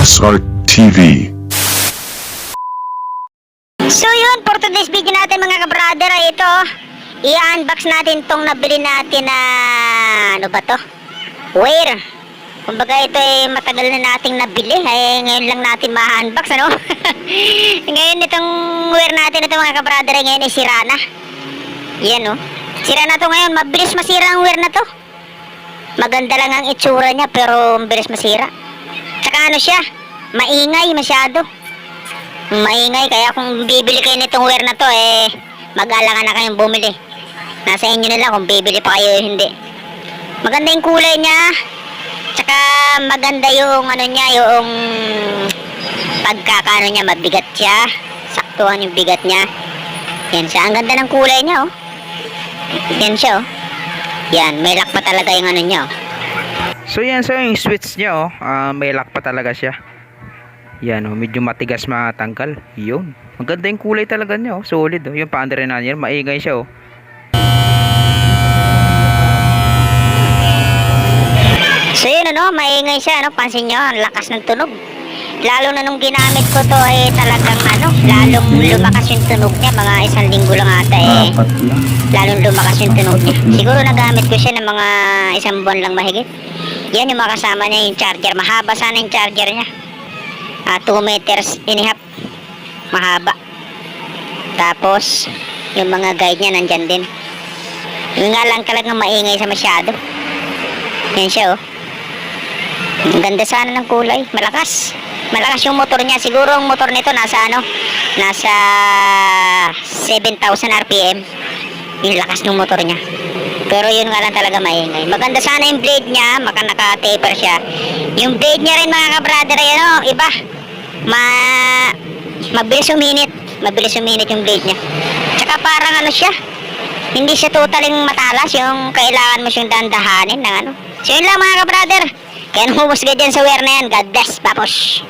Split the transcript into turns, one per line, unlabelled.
Smart TV.
So yun, for today's video natin mga kabrader ay ito. I-unbox natin tong nabili natin na ano ba to? Wire. Kumbaga ito ay matagal na nating nabili. Ay ngayon lang natin ma-unbox ano? ngayon itong wire natin ito mga kabrader ay ngayon ay sira na. Yan oh. Sira na to ngayon. Mabilis masira ang wire na to. Maganda lang ang itsura niya pero mabilis masira. Ano siya? Maingay masyado. Maingay kaya kung bibili kayo nitong wire na to eh mag-alangan na kayong bumili. Nasa inyo na lang kung bibili pa kayo hindi. Maganda yung kulay niya tsaka maganda yung ano niya yung pagkakaano niya mabigat siya. Saktuhan yung bigat niya. Yan siya. Ang ganda ng kulay niya oh. Yan siya oh. Yan may lock pa talaga yung ano niya oh
So yan, so yung switch niya oh, ah, may lock pa talaga siya. Yan oh, medyo matigas matanggal. Yun. Maganda yung kulay talaga niya oh, solid oh. Yung paandar na niya, maingay siya oh.
So yun ano, maingay siya, ano, pansin nyo, ang lakas ng tunog. Lalo na nung ginamit ko to ay talagang ano, lalong lumakas yung tunog niya, mga isang linggo lang ata eh. Lalong lumakas yung tunog niya. Siguro nagamit ko siya ng mga isang buwan lang mahigit. Yan yung makasama niya yung charger. Mahaba sana yung charger niya. 2 meters and a half. Mahaba. Tapos, yung mga guide niya nandyan din. Yung nga lang talagang maingay sa masyado. Yan siya oh. Ang ganda sana ng kulay. Malakas. Malakas yung motor niya. Siguro ang motor nito nasa ano? Nasa 7,000 RPM. Yung lakas ng motor niya. Pero yun nga lang talaga maingay. Maganda sana yung blade niya. Maka naka-taper siya. Yung blade niya rin mga kabrader. Ayan o. Iba. Ma... Mabilis uminit. Mabilis uminit yung blade niya. Tsaka parang ano siya. Hindi siya totaling matalas. Yung kailangan mo siyang dandahanin ng ano. So yun lang mga kabrader. Kaya nung humusga dyan sa wear na yan, God bless, papos.